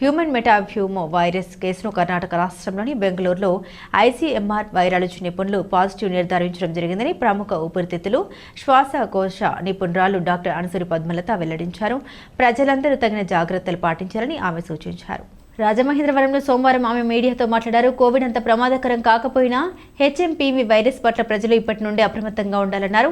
Human మెటాఫ్యూమో virus కేసును కర్ణాటక రాష్ట్రంలోని బెంగళూరులో ఐసీఎంఆర్ వైరాలజీ నిపుణులు పాజిటివ్ నిర్ధారించడం జరిగిందని ప్రముఖ ఊపిరితిత్తులు శ్వాసకోశ నిపుణురాలు డాక్టర్ అనసూరి పద్మలత వెల్లడించారు. ప్రజలందరూ తగిన జాగ్రత్తలు పాటించాలని ఆమె సూచించారు. రాజమహేంద్రవరంలో సోమవారం ఆమె మీడియాతో మాట్లాడారు. కోవిడ్ అంత ప్రమాదకరం కాకపోయినా హెచ్ఎంపీవీ వైరస్ పట్ల ప్రజలు ఇప్పటి నుండి అప్రమత్తంగా ఉండాలన్నారు.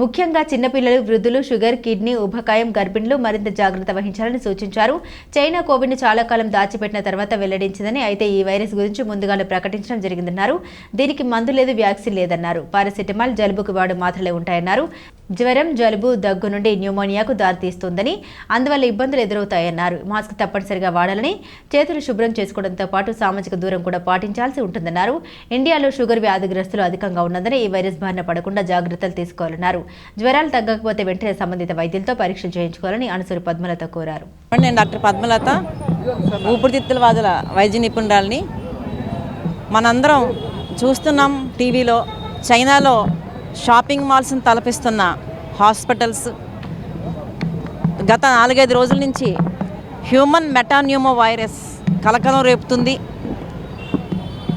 ముఖ్యంగా చిన్నపిల్లలు వృద్ధులు షుగర్ కిడ్నీ ఉభకాయం గర్భిణులు మరింత జాగ్రత్త వహించాలని సూచించారు. చైనా కోవిడ్ని చాలా కాలం దాచిపెట్టిన తర్వాత వెల్లడించిందని అయితే ఈ వైరస్ గురించి ముందుగానే ప్రకటించడం జరిగిందన్నారు. దీనికి మందు లేదు వ్యాక్సిన్ లేదన్నారు. పారాసెటమాల్ జలుబుకు వాడు మాత్రలే ఉంటాయన్నారు. జ్వరం జలుబు దగ్గు నుండి న్యూమోనియాకు దారితీస్తుందని అందువల్ల ఇబ్బందులు ఎదురవుతాయన్నారు. మాస్క్ తప్పనిసరిగా వాడాలని చేతులు శుభ్రం చేసుకోవడంతో పాటు సామాజిక దూరం కూడా పాటించాల్సి ఉంటుందన్నారు. ఇండియాలో షుగర్ వ్యాధిగ్రస్తులు అధికంగా ఉన్నదని ఈ వైరస్ బారిన పడకుండా జాగ్రత్తలు తీసుకోవాలన్నారు. జ్వరాలు తగ్గకపోతే వెంటనే సంబంధిత వైద్యులతో పరీక్షలు చేయించుకోవాలని అనుసరి పద్మలత కోరారు. నేను డాక్టర్ పద్మలత ఊపిరితిత్తుల వాదుల వైద్య నిపుణురాలని. మనందరం చూస్తున్నాం టీవీలో చైనాలో షాపింగ్ మాల్స్ని తలపిస్తున్న హాస్పిటల్స్ గత నాలుగైదు రోజుల నుంచి హ్యూమన్ మెటాన్యూమో వైరస్ కలకలం రేపుతుంది.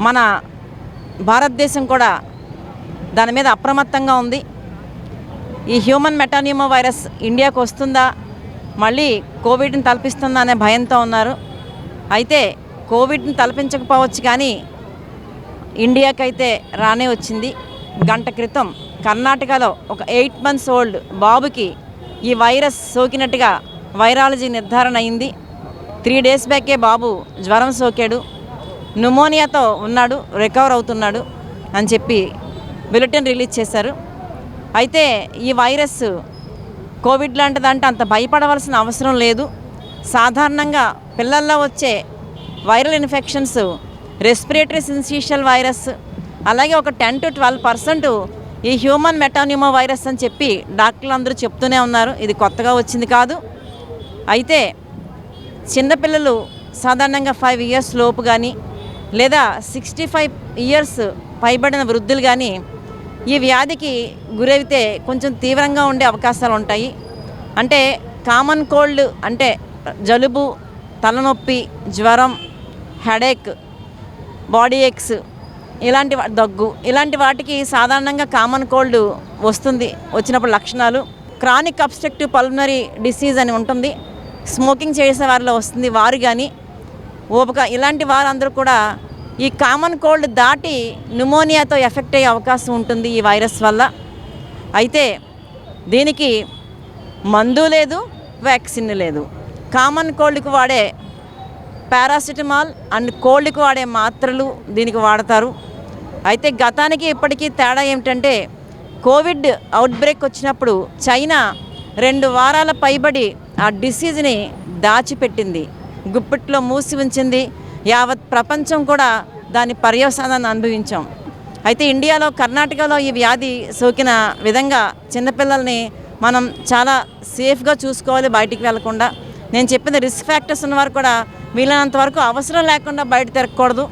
మన భారతదేశం కూడా దాని మీద అప్రమత్తంగా ఉంది. ఈ హ్యూమన్ మెటానియమో వైరస్ ఇండియాకు వస్తుందా? మళ్ళీ కోవిడ్ని తలపిస్తుందా అనే భయంతో ఉన్నారు. అయితే కోవిడ్ని తలపించకపోవచ్చు కానీ ఇండియాకైతే రానే వచ్చింది. గంట క్రితం కర్ణాటకలో ఒక ఎయిట్ మంత్స్ ఓల్డ్ బాబుకి ఈ వైరస్ సోకినట్టుగా వైరాలజీ నిర్ధారణ అయింది. త్రీ డేస్ బ్యాకే బాబు జ్వరం సోకాడు. న్యూమోనియాతో ఉన్నాడు రికవర్ అవుతున్నాడు అని చెప్పి బులెటిన్ రిలీజ్ చేశారు. అయితే ఈ వైరస్ కోవిడ్ లాంటిదంటే అంత భయపడవలసిన అవసరం లేదు. సాధారణంగా పిల్లల్లో వచ్చే viral infections respiratory syncytial virus అలాగే ఒక టెన్ టు ట్వెల్వ్ పర్సెంట్ ఈ హ్యూమన్ మెటానిమో వైరస్ అని చెప్పి డాక్టర్లు అందరూ చెప్తూనే ఉన్నారు. ఇది కొత్తగా వచ్చింది కాదు. అయితే చిన్నపిల్లలు సాధారణంగా ఫైవ్ ఇయర్స్ లోపు కానీ లేదా సిక్స్టీ ఫైవ్ ఇయర్స్ పైబడిన వృద్ధులు కానీ ఈ వ్యాధికి గురైతే కొంచెం తీవ్రంగా ఉండే అవకాశాలు ఉంటాయి. అంటే కామన్ కోల్డ్ అంటే జలుబు తలనొప్పి జ్వరం హెడేక్ బాడీ ఎక్స్ ఇలాంటి దగ్గు ఇలాంటి వాటికి సాధారణంగా కామన్ కోల్డ్ వస్తుంది వచ్చినప్పుడు లక్షణాలు. క్రానిక్ అబ్స్ట్రక్టివ్ పల్మనరీ డిసీజ్ అని ఉంటుంది. స్మోకింగ్ చేసే వారిలో వస్తుంది వారు కానీ ఓపిక ఇలాంటి వారందరూ కూడా ఈ కామన్ కోల్డ్ దాటి న్యూమోనియాతో ఎఫెక్ట్ అయ్యే అవకాశం ఉంటుంది ఈ వైరస్ వల్ల. అయితే దీనికి మందు లేదు వ్యాక్సిన్ లేదు. కామన్ కోల్డ్కి వాడే పారాసిటమాల్ అండ్ కోల్డ్కి వాడే మాత్రలు దీనికి వాడతారు. అయితే గతానికి ఇప్పటికీ తేడా ఏమిటంటే కోవిడ్ అవుట్బ్రేక్ వచ్చినప్పుడు చైనా రెండు వారాల పైబడి ఆ డిసీజ్ని దాచిపెట్టింది. గుప్పిట్లో మూసి ఉంచింది. యావత్ ప్రపంచం కూడా దాని పర్యవసానాన్ని అనుభవించాం. అయితే ఇండియాలో కర్ణాటకలో ఈ వ్యాధి సోకిన విధంగా చిన్నపిల్లల్ని మనం చాలా సేఫ్గా చూసుకోవాలి బయటికి వెళ్ళకుండా. నేను చెప్పిన రిస్క్ ఫ్యాక్టర్స్ ఉన్నవారు కూడా వీలైనంత వరకు అవసరం లేకుండా బయట తిరగకూడదు.